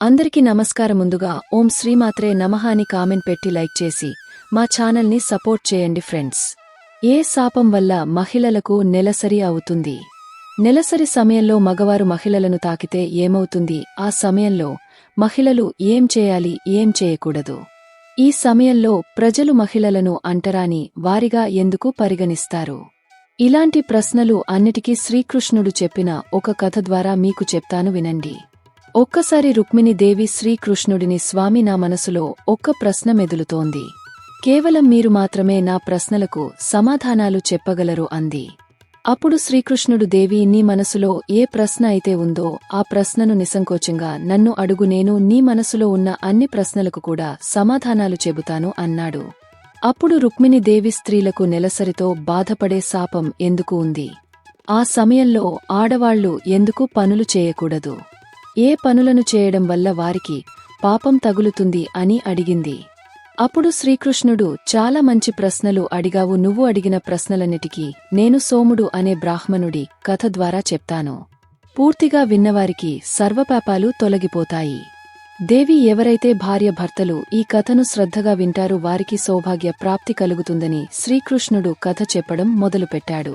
అందరికీ నమస్కారం ముందుగా ఓం శ్రీమాత్రే నమః అని కామెంట్ పెట్టి లైక్ చేసి మా ఛానల్ని సపోర్ట్ చేయండి ఫ్రెండ్స్. ఏ శాపం వల్ల మహిళలకు నెలసరి అవుతుంది? నెలసరి సమయంలో మగవారు మహిళలను తాకితే ఏమవుతుంది? ఆ సమయంలో మహిళలు ఏం చేయాలి? ఏం చేయకూడదు? ఈ సమయంలో ప్రజలు మహిళలను అంటరాని వారిగా ఎందుకు పరిగణిస్తారు? ఇలాంటి ప్రశ్నలు అన్నిటికీ శ్రీకృష్ణుడు చెప్పిన ఒక కథ ద్వారా మీకు చెప్తాను వినండి. ఒక్కసారి రుక్మిణిదేవి శ్రీకృష్ణుడిని స్వామి నా మనసులో ఒక్క ప్రశ్న మెదులుతోంది. కేవలం మీరు మాత్రమే నా ప్రశ్నలకు సమాధానాలు చెప్పగలరు అంది. అప్పుడు శ్రీకృష్ణుడు దేవి నీ మనసులో ఏ ప్రశ్న అయితే ఉందో ఆ ప్రశ్నను నిసంకోచంగా నన్ను అడుగు నేను నీ మనసులో ఉన్న అన్ని ప్రశ్నలకు కూడా సమాధానాలు చెబుతాను అన్నాడు. అప్పుడు రుక్మిణిదేవి స్త్రీలకు నెలసరితో బాధపడే శాపం ఎందుకు ఉంది? ఆ సమయంలో ఆడవాళ్ళు ఎందుకు పనులు చేయకూడదు? ఏ పనులను చేయడం వల్ల వారికి పాపం తగులుతుంది అని అడిగింది. అప్పుడు శ్రీకృష్ణుడు చాలా మంచి ప్రశ్నలు అడిగావు నువ్వు అడిగిన ప్రశ్నలన్నిటికీ నేను సోముడు అనే బ్రాహ్మణుడి కథ ద్వారా చెప్తాను. పూర్తిగా విన్నవారికి సర్వపాపాలు తొలగిపోతాయి. దేవి ఎవరైతే భార్య భర్తలు ఈ కథను శ్రద్ధగా వింటారు వారికి సౌభాగ్య ప్రాప్తి కలుగుతుందని శ్రీకృష్ణుడు కథ చెప్పడం మొదలుపెట్టాడు.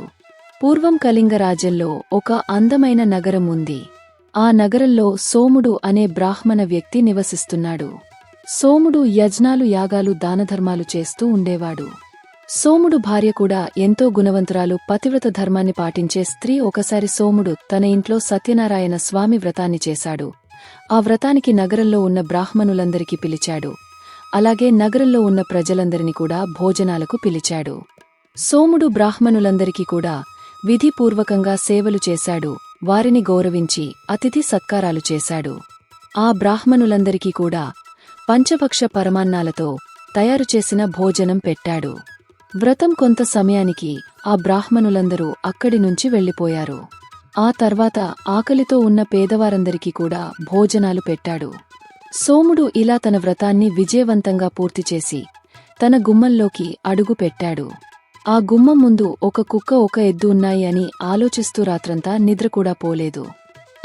పూర్వం కళింగరాజ్యంలో ఒక అందమైన నగరం ఉంది. ఆ నగరంలో సోముడు అనే బ్రాహ్మణ వ్యక్తి నివసిస్తున్నాడు. సోముడు యజ్ఞాలు యాగాలు దానధర్మాలు చేస్తూ ఉండేవాడు. సోముడు భార్య కూడా ఎంతో గుణవంతురాలు పతివ్రత ధర్మాన్ని పాటించే స్త్రీ ఒకసారి సోముడు తన ఇంట్లో సత్యనారాయణ స్వామి వ్రతాన్ని చేశాడు. ఆ వ్రతానికి నగరంలో ఉన్న బ్రాహ్మణులందరికీ పిలిచాడు. అలాగే నగరంలో ఉన్న ప్రజలందరినీ కూడా భోజనాలకు పిలిచాడు. సోముడు బ్రాహ్మణులందరికీ కూడా విధిపూర్వకంగా సేవలు చేశాడు. వారిని గౌరవించి అతిథి సత్కారాలు చేశాడు. ఆ బ్రాహ్మణులందరికీ కూడా పంచభక్ష పరమాన్నాలతో తయారుచేసిన భోజనం పెట్టాడు. వ్రతం కొంత సమయానికి ఆ బ్రాహ్మణులందరూ అక్కడి నుంచి వెళ్ళిపోయారు ఆ తర్వాత ఆకలితో ఉన్న పేదవారందరికీ కూడా భోజనాలు పెట్టాడు. సోముడు ఇలా తన వ్రతాన్ని విజయవంతంగా పూర్తిచేసి తన గుమ్మంలోకి అడుగు పెట్టాడు. ఆ గుమ్మం ముందు ఒక కుక్క ఒక ఎద్దు ఉన్నాయి అని ఆలోచిస్తూ రాత్రంతా నిద్ర కూడా పోలేదు.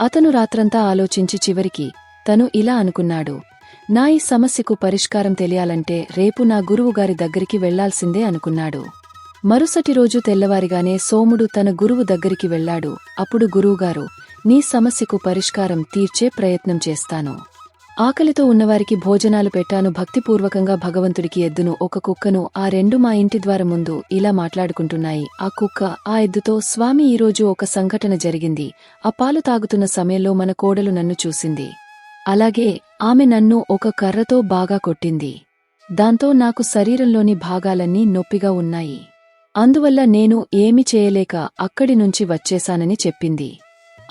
అతను రాత్రంతా ఆలోచించి చివరికి తను ఇలా అనుకున్నాడు. నా ఈ సమస్యకు పరిష్కారం తెలియాలంటే రేపు నా గురువుగారి దగ్గరికి వెళ్ళాల్సిందే అనుకున్నాడు. మరుసటి రోజు తెల్లవారిగానే సోముడు తన గురువు దగ్గరికి వెళ్ళాడు. అప్పుడు గురువుగారు నీ సమస్యకు పరిష్కారం తీర్చే ప్రయత్నం చేస్తాను. ఆకలితో ఉన్నవారికి భోజనాలు పెట్టాను. భక్తిపూర్వకంగా భగవంతుడికి ఎద్దును ఒక కుక్కను ఆ రెండు మా ఇంటి ద్వారం ముందు ఇలా మాట్లాడుకుంటున్నాయి. ఆ కుక్క ఆ ఎద్దుతో స్వామి ఈరోజు ఒక సంఘటన జరిగింది. ఆ పాలు తాగుతున్న సమయంలో మన కోడలు నన్ను చూసింది. అలాగే ఆమె నన్ను ఒక కర్రతో బాగా కొట్టింది. దాంతో నాకు శరీరంలోని భాగాలన్నీ నొప్పిగా ఉన్నాయి. అందువల్ల నేను ఏమి చేయలేక అక్కడి నుంచి వచ్చేశానని చెప్పింది.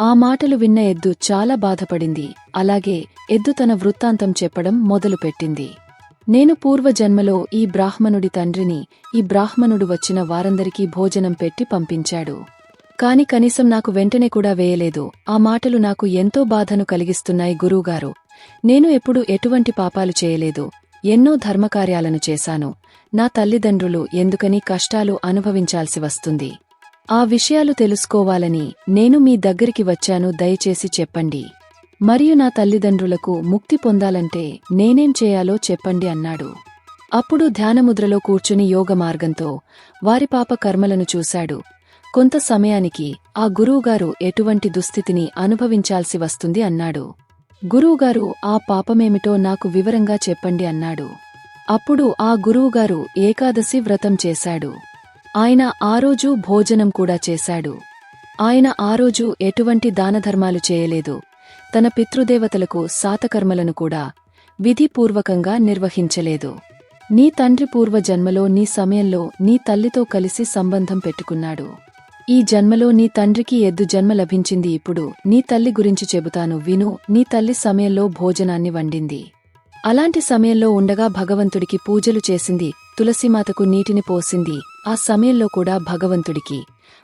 ఆ మాటలు విన్న ఎద్దు చాలా బాధపడింది. అలాగే ఎద్దు తన వృత్తాంతం చెప్పడం మొదలుపెట్టింది. నేను పూర్వజన్మలో ఈ బ్రాహ్మణుడి తండ్రిని ఈ బ్రాహ్మణుడు వచ్చిన వారందరికీ భోజనం పెట్టి పంపించాడు. కాని కనీసం నాకు వెంటనే కూడా వేయలేదు. ఆ మాటలు నాకు ఎంతో బాధను కలిగిస్తున్నాయి గురువుగారు. నేను ఎప్పుడు ఎటువంటి పాపాలు చేయలేదు. ఎన్నో ధర్మకార్యాలను చేశాను. నా తల్లిదండ్రులు ఎందుకని కష్టాలు అనుభవించాల్సి వస్తుంది. ఆ విషయాలు తెలుసుకోవాలని నేను మీ దగ్గరికి వచ్చాను దయచేసి చెప్పండి. మరియు నా తల్లిదండ్రులకు ముక్తి పొందాలంటే నేనేం చేయాలో చెప్పండి అన్నాడు. అప్పుడు ధ్యానముద్రలో కూర్చుని యోగ మార్గంతో వారి పాప కర్మలను చూశాడు. కొంత సమయానికి ఆ గురువుగారు ఎటువంటి దుస్థితిని అనుభవించాల్సి వస్తుంది అన్నాడు. గురువుగారు ఆ పాపమేమిటో నాకు వివరంగా చెప్పండి అన్నాడు. అప్పుడు ఆ గురువుగారు ఏకాదశి వ్రతం చేశాడు. ఆయన ఆ రోజు భోజనం కూడా చేశాడు. ఆయన ఆ రోజు ఎటువంటి దానధర్మాలు చేయలేదు. తన పితృదేవతలకు సాతకర్మలను కూడా విధిపూర్వకంగా నిర్వహించలేదు. నీ తండ్రి పూర్వజన్మలో నీ సమయంలో నీ తల్లితో కలిసి సంబంధం పెట్టుకున్నాడు. ఈ జన్మలో నీ తండ్రికి ఎద్దు జన్మ లభించింది ఇప్పుడు నీ తల్లి గురించి చెబుతాను విను. నీ తల్లి సమయంలో భోజనాన్ని వండింది. అలాంటి సమయంలో ఉండగా భగవంతుడికి పూజలు చేసింది తులసిమాతకు నీటిని పోసింది. ఆ సమయంలో కూడా భగవంతుడికి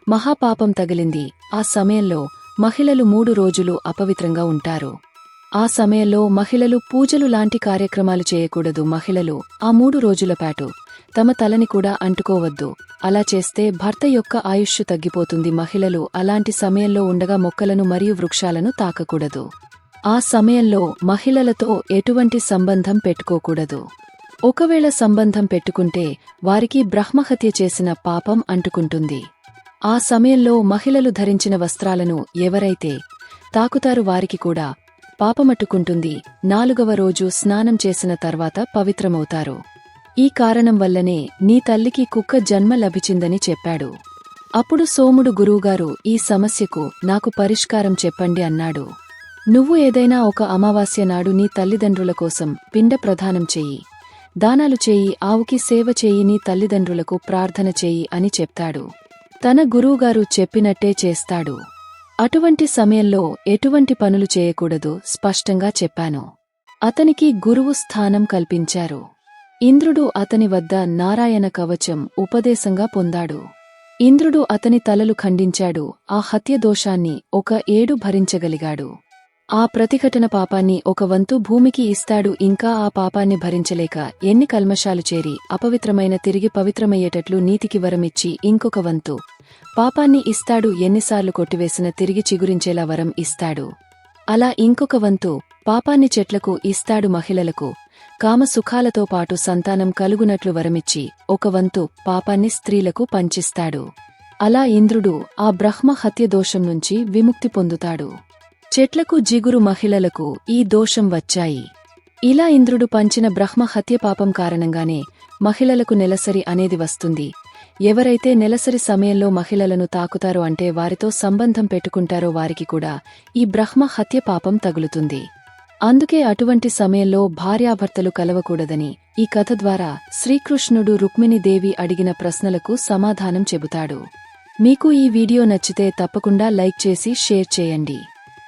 మహాపాపం తగిలింది. ఆ సమయంలో మహిళలు మూడు రోజులు అపవిత్రంగా ఉంటారు. ఆ సమయంలో మహిళలు పూజలు లాంటి కార్యక్రమాలు చేయకూడదు. మహిళలు ఆ మూడు రోజులపాటు తమ తలని కూడా అంటుకోవద్దు. అలా చేస్తే భర్త యొక్క ఆయుష్షు తగ్గిపోతుంది. మహిళలు అలాంటి సమయంలో ఉండగా మొక్కలను మరియు వృక్షాలను తాకకూడదు. ఆ సమయంలో మహిళలతో ఎటువంటి సంబంధం పెట్టుకోకూడదు. ఒకవేళ సంబంధం పెట్టుకుంటే వారికి బ్రహ్మహత్య చేసిన పాపం అంటుకుంటుంది. ఆ సమయంలో మహిళలు ధరించిన వస్త్రాలను ఎవరైతే తాకుతారు వారికి కూడా పాపమట్టుకుంటుంది. నాలుగవ రోజు స్నానం చేసిన తర్వాత పవిత్రమవుతారు. ఈ కారణం వల్లనే నీ తల్లికి కుక్క జన్మ లభించిందని చెప్పాడు. అప్పుడు సోముడు గురువుగారు ఈ సమస్యకు నాకు పరిష్కారం చెప్పండి అన్నాడు. నువ్వు ఏదైనా ఒక అమావాస్య నాడు నీ తల్లిదండ్రుల కోసం పిండ ప్రదానం చెయ్యి దానాలు చేయి ఆవుకి సేవ చేయి నీ తల్లిదండ్రులకు ప్రార్థన చేయి అని చెప్తాడు. తన గురువుగారు చెప్పినట్టే చేస్తాడు. అటువంటి సమయంలో ఎటువంటి పనులు చేయకూడదు స్పష్టంగా చెప్పాను. అతనికి గురువు స్థానం కల్పించారు. ఇంద్రుడు అతని వద్ద నారాయణ కవచం ఉపదేశంగా పొందాడు. ఇంద్రుడు అతని తలలు ఖండించాడు. ఆ హత్య దోషాన్ని ఒక ఏడు భరించగలిగాడు. ఆ ప్రతిఘటన పాపాన్ని ఒక వంతు భూమికి ఇస్తాడు ఇంకా ఆ పాపాన్ని భరించలేక ఎన్ని కల్మషాలు చేరి అపవిత్రమైన తిరిగి పవిత్రమయ్యేటట్లు నీతికి వరమిచ్చి ఇంకొక వంతు పాపాన్ని ఇస్తాడు ఎన్నిసార్లు కొట్టివేసిన తిరిగి చిగురించేలా వరం ఇస్తాడు. అలా ఇంకొక వంతు పాపాన్ని చెట్లకు ఇస్తాడు మహిళలకు కామసుఖాలతో పాటు సంతానం కలుగునట్లు వరమిచ్చి ఒక వంతు పాపాన్ని స్త్రీలకు పంచిస్తాడు. అలా ఇంద్రుడు ఆ బ్రహ్మ హత్య దోషం నుంచి విముక్తి పొందుతాడు. చెట్లకు జిగురు మహిళలకు ఈ దోషం వచ్చాయి. ఇలా ఇంద్రుడు పంచిన బ్రహ్మ హత్య పాపం కారణంగానే మహిళలకు నెలసరి అనేది వస్తుంది. ఎవరైతే నెలసరి సమయంలో మహిళలను తాకుతారో అంటే వారితో సంబంధం పెట్టుకుంటారో వారికి కూడా ఈ బ్రహ్మ హత్య పాపం తగులుతుంది. అందుకే అటువంటి సమయంలో భార్యాభర్తలు కలవకూడదని ఈ కథ ద్వారా శ్రీకృష్ణుడు రుక్మిణీదేవి అడిగిన ప్రశ్నలకు సమాధానం చెబుతాడు. మీకు ఈ వీడియో నచ్చితే తప్పకుండా లైక్ చేసి షేర్ చేయండి.